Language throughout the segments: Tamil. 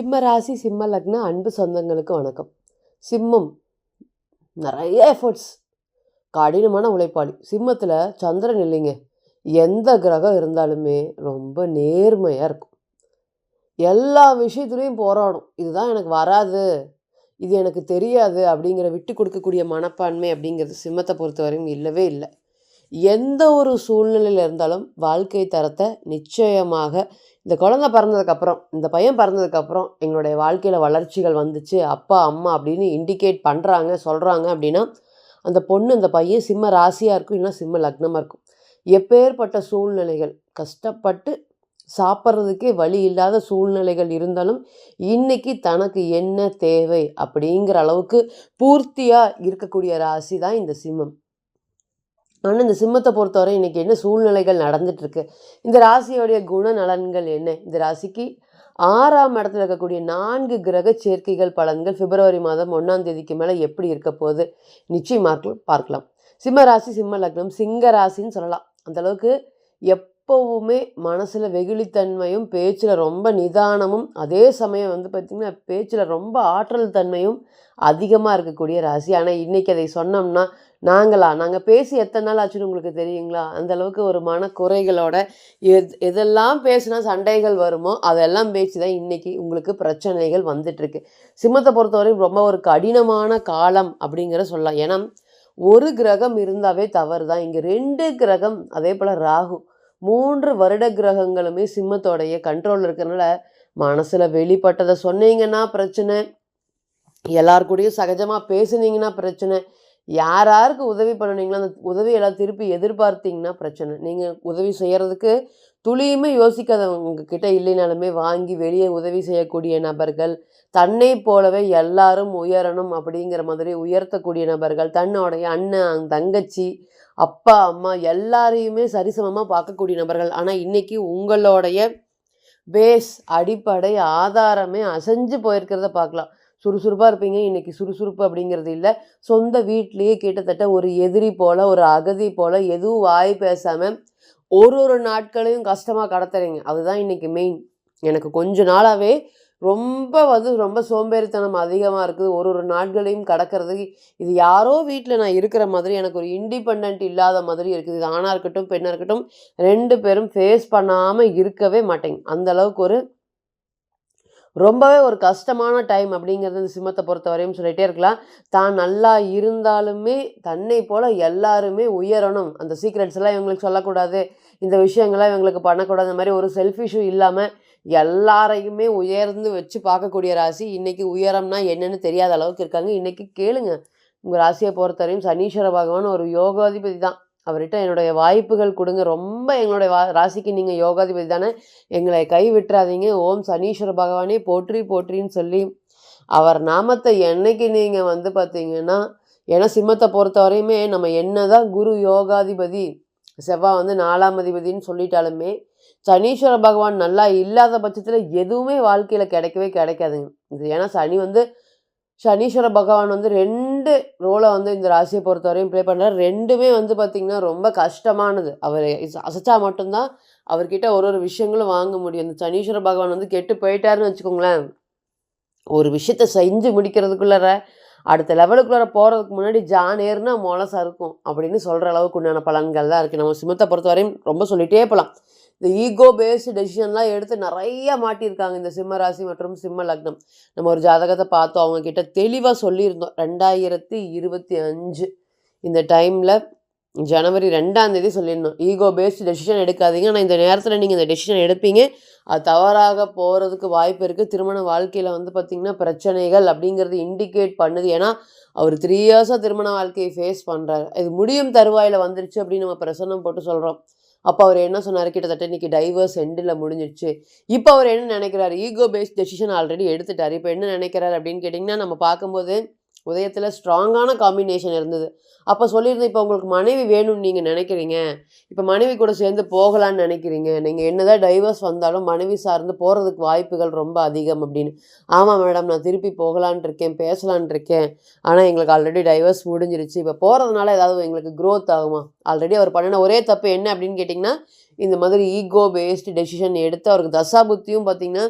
சிம்ம ராசி சிம்ம லக்ன அன்பு சொந்தங்களுக்கு வணக்கம். சிம்மம் நிறைய எஃபர்ட்ஸ் கடினமான உழைப்பாளி. சிம்மத்தில் சந்திரன் இல்லைங்க. எந்த கிரகம் இருந்தாலுமே ரொம்ப நேர்மையாக இருக்கும். எல்லா விஷயத்துலேயும் போராடும். இதுதான் எனக்கு வராது. இது எனக்கு தெரியாது அப்படிங்கிற விட்டு கொடுக்கக்கூடிய மனப்பான்மை அப்படிங்கிறது சிம்மத்தை பொறுத்தவரையும் இல்லவே இல்லை. எந்த ஒரு சூழ்நிலையில் இருந்தாலும் வாழ்க்கை தரத்தை நிச்சயமாக இந்த குழந்த பிறந்ததுக்கப்புறம் இந்த பையன் பிறந்ததுக்கப்புறம் எங்களுடைய வாழ்க்கையில் வளர்ச்சிகள் வந்துச்சு. அப்பா அம்மா அப்படின்னு இண்டிகேட் பண்ணுறாங்க சொல்கிறாங்க அப்படின்னா அந்த பொண்ணு அந்த பையன் சிம்ம ராசியாக இருக்கும் இல்லைன்னா சிம்ம லக்னமாக இருக்கும். எப்பேற்பட்ட சூழ்நிலைகள் கஷ்டப்பட்டு சாப்பிட்றதுக்கே வழி இல்லாத சூழ்நிலைகள் இருந்தாலும் இன்றைக்கி தனக்கு என்ன தேவை அப்படிங்கிற அளவுக்கு பூர்த்தியாக இருக்கக்கூடிய ராசி தான் இந்த சிம்மம். ஆனால் இந்த சிம்மத்தை பொறுத்தவரை இன்னைக்கு என்ன சூழ்நிலைகள் நடந்துகிட்ருக்கு இந்த ராசியோடைய குணநலன்கள் என்ன? இந்த ராசிக்கு ஆறாம் இடத்துல இருக்கக்கூடிய நான்கு கிரக சேர்க்கைகள் பலன்கள் பிப்ரவரி மாதம் ஒன்றாம் தேதிக்கு மேலே எப்படி இருக்க போகுது? நிச்சயமாக பார்க்கலாம். சிம்ம ராசி சிம்ம லக்னம் சிங்க ராசின்னு சொல்லலாம். அந்த அளவுக்கு எப்போவுமே மனசில் வெகுளித்தன்மையும் பேச்சில் ரொம்ப நிதானமும் அதே சமயம் வந்து பார்த்திங்கன்னா பேச்சில் ரொம்ப ஆற்றல் தன்மையும் அதிகமாக இருக்கக்கூடிய ராசி. ஆனால் இன்றைக்கி அதை சொன்னோம்னா நாங்களா? நாங்கள் பேசி எத்தனை நாள் ஆச்சுன்னு உங்களுக்கு தெரியுங்களா? அந்த அளவுக்கு ஒரு மனக்குறைகளோட எத் எதெல்லாம் பேசினா சண்டைகள் வருமோ அதெல்லாம் பேச்சு தான் இன்றைக்கி உங்களுக்கு பிரச்சனைகள் வந்துட்டுருக்கு. சிம்மத்தை பொறுத்தவரையும் ரொம்ப ஒரு கடினமான காலம் அப்படிங்கிற சொல்லலாம். ஏன்னா ஒரு கிரகம் இருந்தாவே தவறு தான் இங்கே ரெண்டு கிரகம் அதே போல் ராகு. மூன்று வருட கிரகங்களுமே சிம்மத்தோடைய கண்ட்ரோலில் இருக்கிறனால மனசில் வெளிப்பட்டதை சொன்னீங்கன்னா பிரச்சனை. எல்லார் கூடயும் சகஜமாக பேசுனீங்கன்னா பிரச்சனை. யார் யாருக்கு உதவி பண்ணுனீங்களோ அந்த உதவியெல்லாம் திருப்பி எதிர்பார்த்தீங்கன்னா பிரச்சனை. நீங்கள் உதவி செய்கிறதுக்கு துளியுமே யோசிக்காதவங்க கிட்ட இல்லைனாலுமே வாங்கி வெளியே உதவி செய்யக்கூடிய நபர்கள் தன்னை போலவே எல்லாரும் உயரணும் அப்படிங்கிற மாதிரி உயர்த்தக்கூடிய நபர்கள் தன்னுடைய அண்ணன் தங்கச்சி அப்பா அம்மா எல்லாரையுமே சரிசமமாக பார்க்கக்கூடிய நபர்கள். ஆனால் இன்றைக்கி உங்களுடைய பேஸ் அடிப்படை ஆதாரமே அசைஞ்சு போயிருக்கிறத பார்க்கலாம். சுறுசுறுப்பாக இருப்பீங்க. இன்றைக்கி சுறுசுறுப்பு அப்படிங்கிறது இல்லை. சொந்த வீட்லேயே கிட்டத்தட்ட ஒரு எதிரி போல் ஒரு அகதி போல் எதுவும் வாய் பேசாமல் ஒரு ஒரு நாட்களையும் கஷ்டமாக கடத்துறீங்க. அதுதான் இன்றைக்கி மெயின் எனக்கு கொஞ்ச நாளாகவே ரொம்ப வந்து ரொம்ப சோம்பேறித்தனம் அதிகமாக இருக்குது. ஒரு ஒரு நாட்களையும் கடக்கிறதுக்கு இது யாரோ வீட்டில் நான் இருக்கிற மாதிரி எனக்கு ஒரு இண்டிபெண்ட் இல்லாத மாதிரி இருக்குது. இது ஆணாக இருக்கட்டும் பெண்ணாக இருக்கட்டும் ரெண்டு பேரும் ஃபேஸ் பண்ணாமல் இருக்கவே மாட்டேங்க. அந்த அளவுக்கு ஒரு ரொம்பவே ஒரு கஷ்டமான டைம் அப்படிங்கிறது இந்த சிம்மத்தை பொறுத்த வரையும் சொல்லிகிட்டே இருக்கலாம். தான் நல்லா இருந்தாலுமே தன்னை போல் எல்லாருமே உயரணும். அந்த சீக்ரெட்ஸ் எல்லாம் இவங்களுக்கு சொல்லக்கூடாது. இந்த விஷயங்கள்லாம் இவங்களுக்கு பண்ணக்கூடாது. அந்த மாதிரி ஒரு செல்ஃபிஷும் இல்லாமல் எல்லாரையுமே உயர்ந்து வச்சு பார்க்கக்கூடிய ராசி இன்றைக்கி உயரம்னா என்னென்னு தெரியாத அளவுக்கு இருக்காங்க. இன்றைக்கி கேளுங்க. உங்கள் ராசியை பொறுத்தவரையும் சனீஸ்வர பகவான் ஒரு யோகாதிபதி தான். அவர்கிட்ட என்னுடைய வாய்ப்புகள் கொடுங்க. ரொம்ப எங்களுடைய வா ராசிக்கு நீங்கள் யோகாதிபதி தானே. எங்களை கை விட்டுறாதீங்க. ஓம் சனீஸ்வர பகவானே போற்றி போற்றின்னு சொல்லி அவர் நாமத்தை என்னைக்கு நீங்கள் வந்து பார்த்தீங்கன்னா ஏன்னா சிம்மத்தை பொறுத்தவரையுமே நம்ம என்ன தான் குரு யோகாதிபதி செவ்வாய் வந்து நாலாம் அதிபதின்னு சொல்லிட்டாலுமே சனீஸ்வர பகவான் நல்லா இல்லாத பட்சத்தில் எதுவுமே வாழ்க்கையில் கிடைக்கவே கிடைக்காதுங்க. இது ஏன்னா சனி வந்து சனீஸ்வர பகவான் வந்து ரெண்டு ரோலை வந்து இந்த ராசியை பொறுத்தவரையும் ப்ளே பண்ணுறாரு ரெண்டுமே வந்து பார்த்திங்கன்னா ரொம்ப கஷ்டமானது. அவர் அசைச்சா மட்டும்தான் அவர்கிட்ட ஒரு ஒரு விஷயங்களும் வாங்க முடியும். இந்த சனீஸ்வர பகவான் வந்து கெட்டு போயிட்டாருன்னு வச்சுக்கோங்களேன். ஒரு விஷயத்த செஞ்சு முடிக்கிறதுக்குள்ளார அடுத்த லெவலுக்குள்ளார போகிறதுக்கு முன்னாடி ஜான் ஏறுனா மொளசா இருக்கும். அப்படின்னு சொல்கிற அளவுக்கு உண்டான பலன்கள் தான் இருக்குது நம்ம சிம்மத்தை பொறுத்தவரையும் ரொம்ப சொல்லிகிட்டே போகலாம் இந்த ஈகோ பேஸ்டு டெசிஷன்லாம் எடுத்து நிறைய மாட்டியிருக்காங்க இந்த சிம்ம ராசி மற்றும் சிம்ம லக்னம். நம்ம ஒரு ஜாதகத்தை பார்த்தோம் அவங்க கிட்ட தெளிவாக சொல்லியிருந்தோம். ரெண்டாயிரத்தி இருபத்தி அஞ்சு. இந்த டைமில் ஜனவரி ரெண்டாம் தேதி சொல்லியிருந்தோம். ஈகோ பேஸ்டு டெசிஷன் எடுக்காதீங்க. ஆனால் இந்த நேரத்தில் நீங்கள் இந்த டெசிஷன் எடுப்பீங்க. அது தவறாக போகிறதுக்கு வாய்ப்பு இருக்குது திருமண வாழ்க்கையில் வந்து பார்த்திங்கன்னா பிரச்சனைகள் அப்படிங்கிறது இண்டிகேட் பண்ணுது. ஏன்னா அவர் த்ரீ இயர்ஸாக திருமண வாழ்க்கையை ஃபேஸ் பண்ணுறாரு இது முடியும் தருவாயில் வந்துருச்சு அப்படின்னு நம்ம பிரசன்னம் போட்டு சொல்கிறோம் அப்போ அவர் என்ன சொன்னார்? கிட்டத்தட்ட இன்றைக்கி டைவர்ஸ் எண்டில் முடிஞ்சிடுச்சு. இப்போ அவர் என்ன நினைக்கிறாரு? ஈகோ பேஸ்ட் டெசிஷன் ஆல்ரெடி எடுத்துட்டார். இப்போ என்ன நினைக்கிறாரு அப்படின்னு கேட்டிங்கன்னா நம்ம பார்க்கும்போது உதயத்தில் ஸ்ட்ராங்கான காம்பினேஷன் இருந்தது. அப்போ சொல்லியிருந்தேன் இப்போ உங்களுக்கு மனைவி வேணும்னு நீங்கள் நினைக்கிறீங்க. இப்போ மனைவி கூட சேர்ந்து போகலான்னு நினைக்கிறீங்க. நீங்கள் என்னதான் டைவர்ஸ் வந்தாலும் மனைவி சார்ந்து போகிறதுக்கு வாய்ப்புகள் ரொம்ப அதிகம் அப்படின்னு. ஆமாம் மேடம் நான் திருப்பி போகலான் இருக்கேன் பேசலான் இருக்கேன். ஆனால் எங்களுக்கு ஆல்ரெடி டைவர்ஸ் முடிஞ்சிருச்சு. இப்போ போகிறதுனால ஏதாவது எங்களுக்கு க்ரோத் ஆகுமா? ஆல்ரெடி அவர் பண்ணின ஒரே தப்பு என்ன அப்படின்னு கேட்டிங்கன்னா இந்த மாதிரி ஈகோ பேஸ்டு டெசிஷன் எடுத்து அவருக்கு தசா புத்தியும் பார்த்திங்கன்னா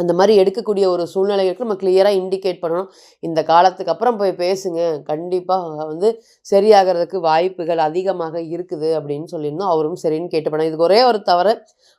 அந்த மாதிரி எடுக்கக்கூடிய ஒரு சூழ்நிலைகளுக்கு நம்ம கிளியராக இண்டிகேட் பண்ணணும். இந்த காலத்துக்கு அப்புறம் போய் பேசுங்க. கண்டிப்பாக வந்து சரியாகிறதுக்கு வாய்ப்புகள் அதிகமாக இருக்குது அப்படின்னு சொல்லியிருந்தோம். அவரும் சரின்னு கேட்டு இதுக்கு ஒரே ஒரு தவிர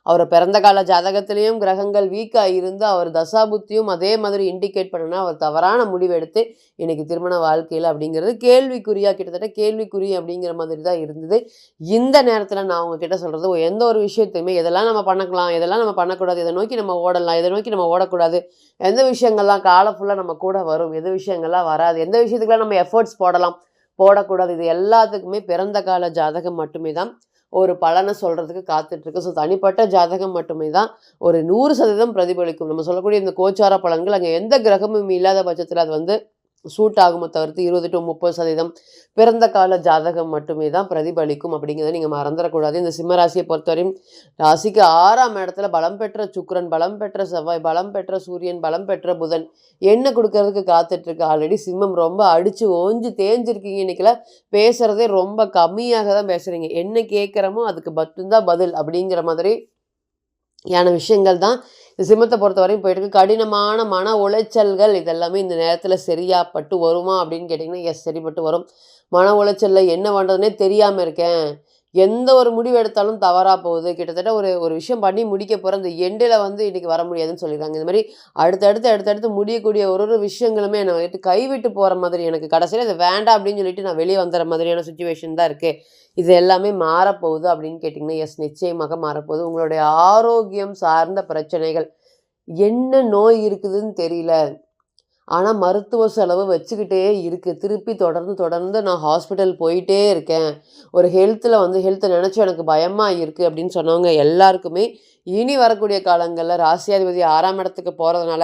அவர் பிறந்த கால ஜாதகத்திலையும் கிரகங்கள் வீக்காக இருந்து அவர் தசாபுத்தியும் அதே மாதிரி இண்டிகேட் பண்ணனா அவர் தவறான முடிவு எடுத்து இன்னைக்கு திருமண வாழ்க்கையில் அப்படிங்கிறது கேள்விக்குறியாக கிட்டத்தட்ட கேள்விக்குறி அப்படிங்கிற மாதிரி தான் இருந்தது. இந்த நேரத்தில் நான் உங்ககிட்ட சொல்கிறது எந்த ஒரு விஷயத்தையுமே எதெல்லாம் நம்ம பண்ணக்கலாம் எதெல்லாம் நம்ம பண்ணக்கூடாது இதை நோக்கி நம்ம ஓடலாம் இதை நோக்கி நம்ம ஓடக்கூடாது. எந்த விஷயங்கள்லாம் காலம் ஃபுல்லாக நம்ம கூட வரும் எந்த விஷயங்கள்லாம் வராது எந்த விஷயத்துக்குலாம் நம்ம எஃபர்ட்ஸ் போடலாம் போடக்கூடாது. இது எல்லாத்துக்குமே பிறந்த கால ஜாதகம் மட்டுமே தான் ஒரு பலனை சொல்கிறதுக்கு காத்துட்ருக்கு. ஸோ தனிப்பட்ட ஜாதகம் மட்டுமே தான் ஒரு நூறு சதவீதம் பிரதிபலிக்கும். நம்ம சொல்லக்கூடிய இந்த கோச்சார பலன்கள் அங்கே எந்த கிரகமும் இல்லாத பட்சத்தில் அது வந்து சூட் ஆகுமே தவிர்த்து இருபது டு முப்பது சதவீதம் பிறந்த கால ஜாதகம் மட்டுமே தான் பிரதிபலிக்கும் அப்படிங்கிறத நீங்கள் மறந்துடக்கூடாது. இந்த சிம்ம ராசியை பொறுத்தவரையும் ராசிக்கு ஆறாம் இடத்துல பலம் பெற்ற சுக்கிரன் பலம் பெற்ற செவ்வாய் பலம் பெற்ற சூரியன் பலம் பெற்ற புதன் என்ன கொடுக்கறதுக்கு காத்துட்ருக்கு. ஆல்ரெடி சிம்மம் ரொம்ப அடித்து ஓஞ்சி தேஞ்சிருக்கீங்க. இன்றைக்கில் பேசுகிறதே ரொம்ப கம்மியாக தான் பேசுகிறீங்க என்ன கேட்குறமோ அதுக்கு மட்டும்தான் பதில் அப்படிங்கிற மாதிரி யான விஷயங்கள் தான் சிம்மத்தை பொறுத்த வரையும் போயிட்டு இருக்கு. கடினமான மன உளைச்சல்கள் இதெல்லாமே இந்த நேரத்தில் சரியாப்பட்டு வருமா அப்படின்னு கேட்டிங்கன்னா எஸ் சரிப்பட்டு வரும். மன உளைச்சலில் என்ன பண்ணுறதுனே தெரியாமல் இருக்கேன். எந்த ஒரு முடிவு எடுத்தாலும் தவறாக போகுது. கிட்டத்தட்ட ஒரு ஒரு விஷயம் பண்ணி முடிக்க போகிற அந்த எண்டில் வந்து இன்றைக்கி வர முடியாதுன்னு சொல்லியிருக்காங்க இந்த மாதிரி அடுத்தடுத்து அடுத்தடுத்து முடியக்கூடிய ஒரு ஒரு விஷயங்களுமே என்னை வந்துட்டு கைவிட்டு போகிற மாதிரி எனக்கு கடைசியில் இது வேண்டாம் அப்படின்னு சொல்லிட்டு நான் வெளியே வந்துடுற மாதிரியான சுச்சுவேஷன் தான் இருக்குது இது எல்லாமே மாறப்போகுது அப்படின்னு கேட்டிங்கன்னா எஸ் நிச்சயமாக மாறப்போகுது. உங்களுடைய ஆரோக்கியம் சார்ந்த பிரச்சனைகள் என்ன நோய் இருக்குதுன்னு தெரியல. ஆனால் மருத்துவ செலவு வச்சுக்கிட்டே இருக்குது திருப்பி தொடர்ந்து தொடர்ந்து நான் ஹாஸ்பிட்டல் போயிட்டே இருக்கேன். ஒரு ஹெல்த்தில் வந்து ஹெல்த்தை நினச்சி எனக்கு பயமாக இருக்குது அப்படின்னு சொன்னவங்க எல்லாருக்குமே இனி வரக்கூடிய காலங்களில் ராசியாதிபதி ஆறாம் இடத்துக்கு போகிறதுனால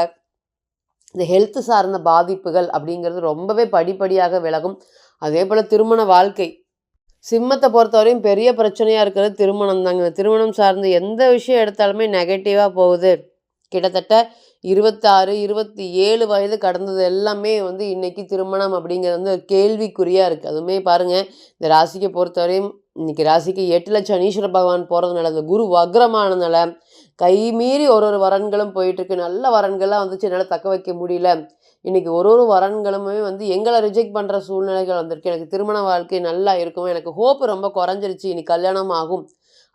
இந்த ஹெல்த்து சார்ந்த பாதிப்புகள் அப்படிங்கிறது ரொம்பவே படிப்படியாக விலகும். அதே போல் திருமண வாழ்க்கை. சிம்மத்தை பொறுத்தவரையும் பெரிய பிரச்சனையாக இருக்கிறது திருமணம் தாங்க திருமணம் சார்ந்து எந்த விஷயம் எடுத்தாலுமே நெகட்டிவாக போகுது. கிட்டத்தட்ட இருபத்தாறு இருபத்தி ஏழு வயது கடந்தது எல்லாமே வந்து இன்னைக்கு திருமணம் அப்படிங்கிறது வந்து கேள்விக்குறியாக இருக்குது அதுவுமே பாருங்கள் இந்த ராசிக்கு பொறுத்தவரையும் இன்னைக்கு ராசிக்கு எட்டு லட்சம் சனீஸ்வர பகவான் போகிறதுனால இந்த குரு வக்ரமானதுனால கைமீறி ஒரு ஒரு வரன்களும் போயிட்டுருக்கு நல்ல வரன்கள்லாம் வந்துச்சு என்னால் தக்க வைக்க முடியல. இன்றைக்கி ஒரு ஒரு வரன்களுமே வந்து எங்களை ரிஜெக்ட் பண்ணுற சூழ்நிலைகள் வந்திருக்கு. எனக்கு திருமண வாழ்க்கை நல்லா இருக்கும். எனக்கு ஹோப்பு ரொம்ப குறைஞ்சிருச்சு. இன்னைக்கு கல்யாணம் ஆகும்.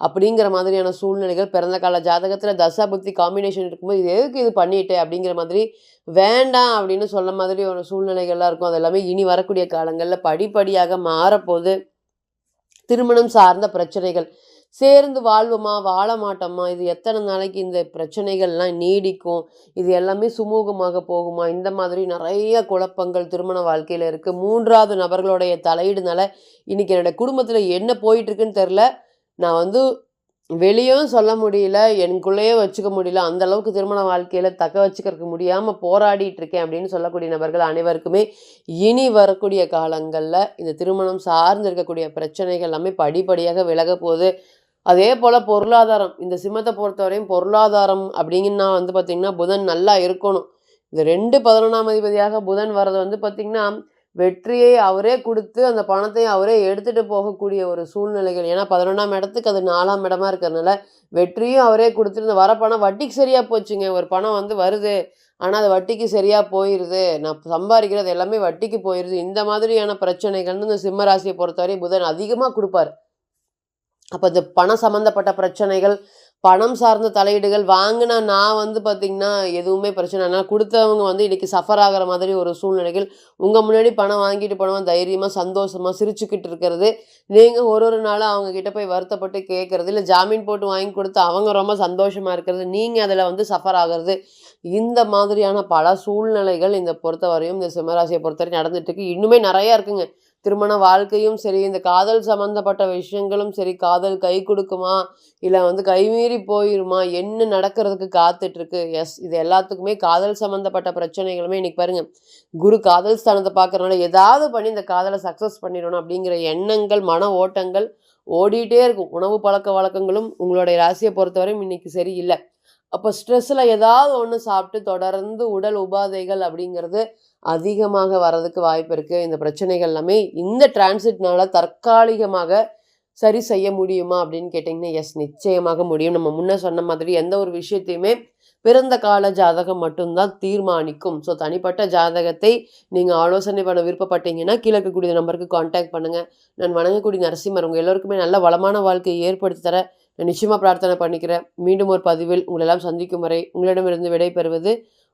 அப்படிங்கிற மாதிரியான சூழ்நிலைகள் பிறந்த கால ஜாதகத்தில் தசா புத்தி காம்பினேஷன் இருக்கும்போது இது எதுக்கு இது பண்ணிட்டு அப்படிங்கிற மாதிரி வேண்டாம் அப்படின்னு சொல்ல மாதிரி ஒரு சூழ்நிலைகள்லாம் இருக்கும். அது எல்லாமே இனி வரக்கூடிய காலங்களில் படிப்படியாக மாறப்போது திருமணம் சார்ந்த பிரச்சனைகள் சேர்ந்து வாழ்வோமா வாழ மாட்டோமா இது எத்தனை நாளைக்கு இந்த பிரச்சனைகள்லாம் நீடிக்கும் இது எல்லாமே சுமூகமாக போகுமா இந்த மாதிரி நிறைய குழப்பங்கள் திருமண வாழ்க்கையில் இருக்குது மூன்றாவது நபர்களுடைய தலையீடுனால இன்றைக்கி என்னோடய குடும்பத்தில் என்ன போயிட்டுருக்குன்னு தெரில நான் வந்து வெளியும் சொல்ல முடியல எனக்குள்ளேயே வச்சுக்க முடியல அந்த அளவுக்கு திருமண வாழ்க்கையில் தக்க வச்சுக்கிறதுக்கு முடியாமல் போராடிட்டு இருக்கேன் அப்படின்னு சொல்லக்கூடிய நபர்கள் அனைவருக்குமே இனி வரக்கூடிய காலங்களில் இந்த திருமணம் சார்ந்து இருக்கக்கூடிய பிரச்சனைகள் எல்லாமே படிப்படியாக விலக போகுது. அதே போல் பொருளாதாரம். இந்த சிம்மத்தை பொறுத்தவரையும் பொருளாதாரம் அப்படிங்கன்னா வந்து பார்த்திங்கன்னா புதன் நல்லா இருக்கணும். இந்த ரெண்டு பதினொன்றாம் அதிபதியாக புதன் வர்றது வந்து பார்த்திங்கன்னா வெற்றியை அவரே கொடுத்து அந்த பணத்தை அவரே எடுத்துகிட்டு போகக்கூடிய ஒரு சூழ்நிலைகள். ஏன்னா பதினொன்றாம் இடத்துக்கு அது நாலாம் இடமா இருக்கிறதுனால வெற்றியும் அவரே கொடுத்துட்டு இந்த வர பணம் வட்டிக்கு சரியாக போச்சுங்க. ஒரு பணம் வந்து வருது ஆனால் அது வட்டிக்கு சரியாக போயிடுது நான் சம்பாதிக்கிறது எல்லாமே வட்டிக்கு போயிடுது இந்த மாதிரியான பிரச்சனைகள்னு இந்த சிம்மராசியை பொறுத்தவரை புதன் அதிகமாக கொடுப்பார். அப்போ இந்த பணம் சம்மந்தப்பட்ட பிரச்சனைகள் பணம் சார்ந்த தலையீடுகள் வாங்கினா நான் வந்து பார்த்திங்கன்னா எதுவுமே பிரச்சனை இல்லை. கொடுத்தவங்க வந்து இன்றைக்கி சஃபர் ஆகிற மாதிரி ஒரு சூழ்நிலைகள் உங்கள் முன்னாடி பணம் வாங்கிட்டு போனவன் தைரியமாக சந்தோஷமாக சிரிச்சுக்கிட்டு இருக்கிறது. நீங்கள் ஒரு ஒரு நாளும் அவங்கக்கிட்ட போய் வருத்தப்பட்டு கேட்குறது இல்லை ஜாமீன் போட்டு வாங்கி கொடுத்து அவங்க ரொம்ப சந்தோஷமாக இருக்கிறது நீங்கள் அதில் வந்து சஃபர் ஆகிறது. இந்த மாதிரியான பல சூழ்நிலைகள் இந்த பொறுத்தவரையும் இந்த சிம்மராசியை பொறுத்தவரை நடந்துட்டுருக்கு இன்னுமே நிறையா இருக்குங்க. திருமண வாழ்க்கையும் சரி இந்த காதல் சம்மந்தப்பட்ட விஷயங்களும் சரி காதல் கை கொடுக்குமா? இல்லை வந்து கைமீறி போயிருமா? என்ன நடக்கிறதுக்கு காத்துட்ருக்கு? எஸ் இது எல்லாத்துக்குமே காதல் சம்மந்தப்பட்ட பிரச்சனைகளுமே. இன்றைக்கி பாருங்க குரு காதல் ஸ்தானத்தை பார்க்குறனால ஏதாவது பண்ணி இந்த காதலை சக்ஸஸ் பண்ணிடணும் அப்படிங்கிற எண்ணங்கள் மன ஓட்டங்கள் ஓடிட்டே இருக்கும். உணவு பழக்க வழக்கங்களும் உங்களுடைய ராசியை பொறுத்தவரையும் இன்னைக்கு சரியில்லை அப்போ ஸ்ட்ரெஸ்ஸில் ஏதாவது ஒன்று சாப்பிட்டு தொடர்ந்து உடல் உபாதைகள் அப்படிங்கிறது அதிகமாக வர்றதுக்கு வாய்ப்பு இருக்குது இந்த பிரச்சனைகள் எல்லாமே இந்த டிரான்சிட்னால தற்காலிகமாக சரி செய்ய முடியுமா அப்படின்னு கேட்டிங்கன்னா எஸ் நிச்சயமாக முடியும். நம்ம முன்னே சொன்ன மாதிரி எந்த ஒரு விஷயத்தையுமே பிறந்த கால ஜாதகம் மட்டும்தான் தீர்மானிக்கும். ஸோ தனிப்பட்ட ஜாதகத்தை நீங்கள் ஆலோசனை பண்ண விருப்பப்பட்டீங்கன்னா கீழே இருக்கக்கூடிய நம்பருக்கு காண்டாக்ட் பண்ணுங்கள் நான் வணங்கக்கூடிய நரசிம்மர் உங்கள் எல்லோருக்குமே நல்ல வளமான வாழ்க்கையை ஏற்படுத்தி தர நான் நிச்சயமாக பிரார்த்தனை பண்ணிக்கிறேன். மீண்டும் ஒரு பதிவில் உங்களெல்லாம் சந்திக்கும் வரை உங்களிடமிருந்து விடை பெறுவது